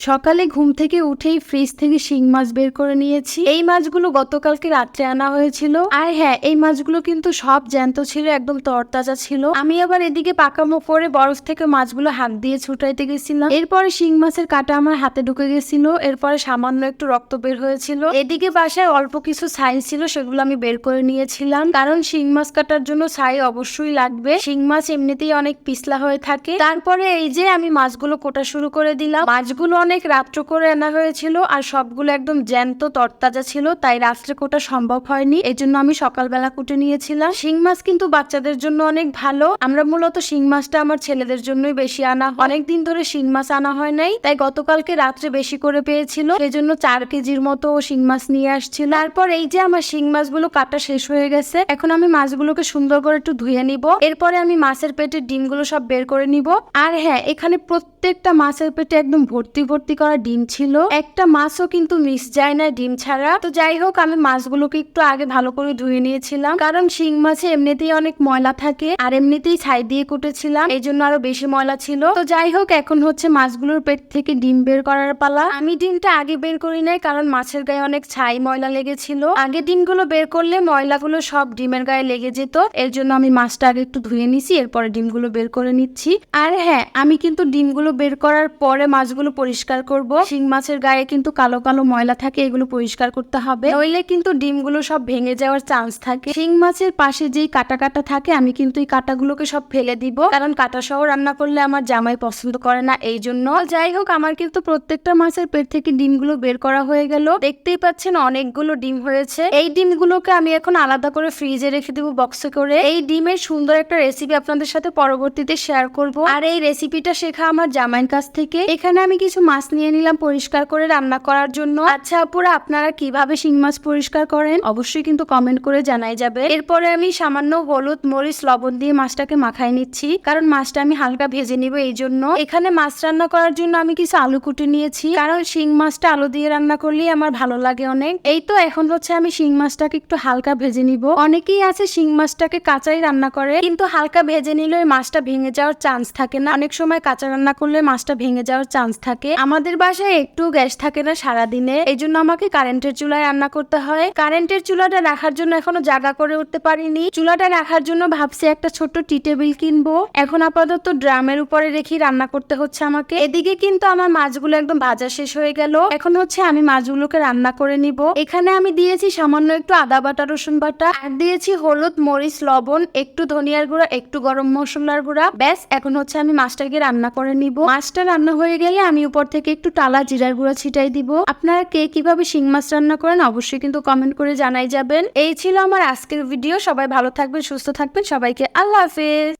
সকালে ঘুম থেকে উঠেই ফ্রিজ থেকে শিং মাছ বের করে নিয়েছি। এই মাছগুলো গতকালকে রাত্রে আনা হয়েছিল। আর হ্যাঁ এই মাছগুলো কিন্তু সব জ্যান্ত ছিল, একদম তরতাজা ছিল। আমি আবার এদিকে পাকামো করে বরফ থেকে মাছগুলো হাত দিয়ে ছুটাইতে গেছিলাম। এরপরে শিং মাছের কাটা আমার হাতে ঢুকে গেছিল। এরপরে সামান্য একটু রক্ত বের হয়েছিল। এদিকে বাসায় অল্প কিছু ছাই ছিল, সেগুলো আমি বের করে নিয়েছিলাম। কারণ শিং মাছ কাটার জন্য ছাই অবশ্যই লাগবে। শিং মাছ এমনিতেই অনেক পিছলা হয়ে থাকে। তারপরে এই যে আমি মাছগুলো কোটা শুরু করে দিলাম। মাছগুলো অনেক রাত্র করে আনা হয়েছিল আর সবগুলো একদম জ্যান্ত তরতাজা ছিল, তাই রাত্রে কোটা সম্ভব হয়নি। এই জন্য আমি সকালবেলা কুটে নিয়েছিলাম। শিং মাছ কিন্তু বাচ্চাদের জন্য অনেক ভালো। আমরা মূলত শিং মাছটা আমার ছেলেদের জন্যই বেশি আনা অনেক দিন ধরে শিং মাছ আনা হয় নাই, তাই গতকালকে রাত্রে বেশি করে পেয়েছিল। সেই জন্য চার কেজির মতো শিং মাছ নিয়ে আসছিল। তারপর এই যে আমার শিং মাছগুলো কাটা শেষ হয়ে গেছে, এখন আমি মাছগুলোকে সুন্দর করে একটু ধুয়ে নিব। এরপরে আমি মাছের পেটের ডিমগুলো সব বের করে নিব। আর হ্যাঁ এখানে প্রত্যেকটা মাছের পেটে একদম ভর্তি ভর্তি করা ডিম ছিল। একটা মাছও কিন্তু মিস যায় না ডিম ছাড়া। তো যাই হোক, আমি মাছগুলোকে একটু আগে ভালো করে ধুয়ে নিয়েছিলাম। কারণ শিং মাছে এমনিতেই অনেক ময়লা থাকে আর এমনিতেই ছাই দিয়ে কুটেছিলাম। এই জন্য আরও বেশি ময়লা ছিল। তো যাই হোক, এখন হচ্ছে মাছগুলোর পেট থেকে ডিম বের করার পালা। আমি ডিমটা আগে বের করি নাই কারণ মাছের গায়ে অনেক ছাই ময়লা লেগেছিল। আগে ডিমগুলো বের করলে ময়লাগুলো সব ডিমের গায়ে লেগে যেত। এর জন্য আমি মাছটা আগে একটু ধুয়ে নিছি, এরপরে ডিমগুলো বের করে নিচ্ছি। আর হ্যাঁ আমি কিন্তু ডিমগুলো বের করার পরে মাছগুলো পরিষ্কার করব। শিং মাছের গায়ে কিন্তু কালো কালো ময়লা থাকে, এগুলো পরিষ্কার করতে হবে। নইলে কিন্তু ডিমগুলো সব ভেঙে যাওয়ার চান্স থাকে। শিং মাছের পাশে যেই কাটা কাটা থাকে, আমি কিন্তু এই কাটাগুলোকে সব ফেলে দিব। কারণ কাটা সহ রান্না করলে আমার জামাই পছন্দ করে না এই জন্য যাই হোক, আমার কিন্তু প্রত্যেকটা মাছের পেট থেকে ডিমগুলো বের করা হয়ে গেল। দেখতেই পাচ্ছেন অনেকগুলো ডিম হয়েছে। এই ডিমগুলোকে আমি এখন আলাদা করে ফ্রিজে রেখে দিব বক্সে করে। এই ডিমের সুন্দর একটা রেসিপি আপনাদের সাথে পরবর্তীতে শেয়ার করব। আর এই রেসিপিটা শেখা আমার জামাইয়ের কাছ থেকে। এখানে আমি কিছু মাছ নিয়ে নিলাম পরিষ্কার করে রান্না করার জন্য। আচ্ছা আপুরা, আপনারা কীভাবে শিং মাছ পরিষ্কার করেন? অবশ্যই কিন্তু কমেন্ট করে জানাই যাবে। এরপরে আমি সামান্য হলুদ, মরিচ, লবণ দিয়ে মাছটাকে মাখাই নিচ্ছি, কারণ মাছটা আমি হালকা ভেজে নিব এই জন্য এখানে মাছ রান্না করার জন্য আমি কিছু আলু কুটে নিয়েছি, কারণ শিং মাছটা আলু দিয়ে রান্না করলেই আমার ভালো লাগে অনেক। এই তো এখন হচ্ছে আমি শিং মাছটাকে একটু হালকা ভেজে নিব। অনেকেই আছে শিং মাছটাকে কাঁচাই রান্না করে, কিন্তু হালকা ভেজে নিলে মাছটা ভেঙে যাওয়ার চান্স থাকে না। অনেক সময় কাঁচা রান্না করলে মাছটা ভেঙে যাওয়ার চান্স থাকে। আমাদের বাসায় একটু গ্যাস থাকে না সারাদিনে, এই জন্য আমাকে কারেন্টের চুলায় রান্না করতে হয়। কারেন্টের চুলাটা রাখার জন্য এখনও জায়গা করে উঠতে পারিনি। চুলাটা রাখার জন্য ভাবছি একটা ছোট্ট টি টেবিল কিনবো। এখন আপাতত ড্রামের উপরে রেখে রান্না করতে হচ্ছে আমাকে। এদিকে কিন্তু আমার মাছগুলো একদম ভাজা শেষ হয়ে গেল। এখন হচ্ছে আমি মাছগুলোকে রান্না করে নিব। এখানে আমি দিয়েছি সামান্য একটু আদা বাটা, রসুন বাটা, আর দিয়েছি হলুদ, মরিচ, লবণ, একটু ধনিয়ার গুঁড়া, একটু গরম মশলার গুঁড়া। ব্যাস, এখন হচ্ছে আমি মাছটাকে রান্না করে নিব। মাছটা রান্না হয়ে গেলে আমি উপর থেকে একটু টালা জিরার গুঁড়া ছিটাই দিব। আপনারা কে কীভাবে শিং মাছ রান্না করেন অবশ্যই কিন্তু কমেন্ট করে জানাই যাবেন। এই ছিল আমার আজকের ভিডিও সবাই ভালো থাকবেন, সুস্থ থাকবেন। সবাইকে আল্লাহ হাফেজ।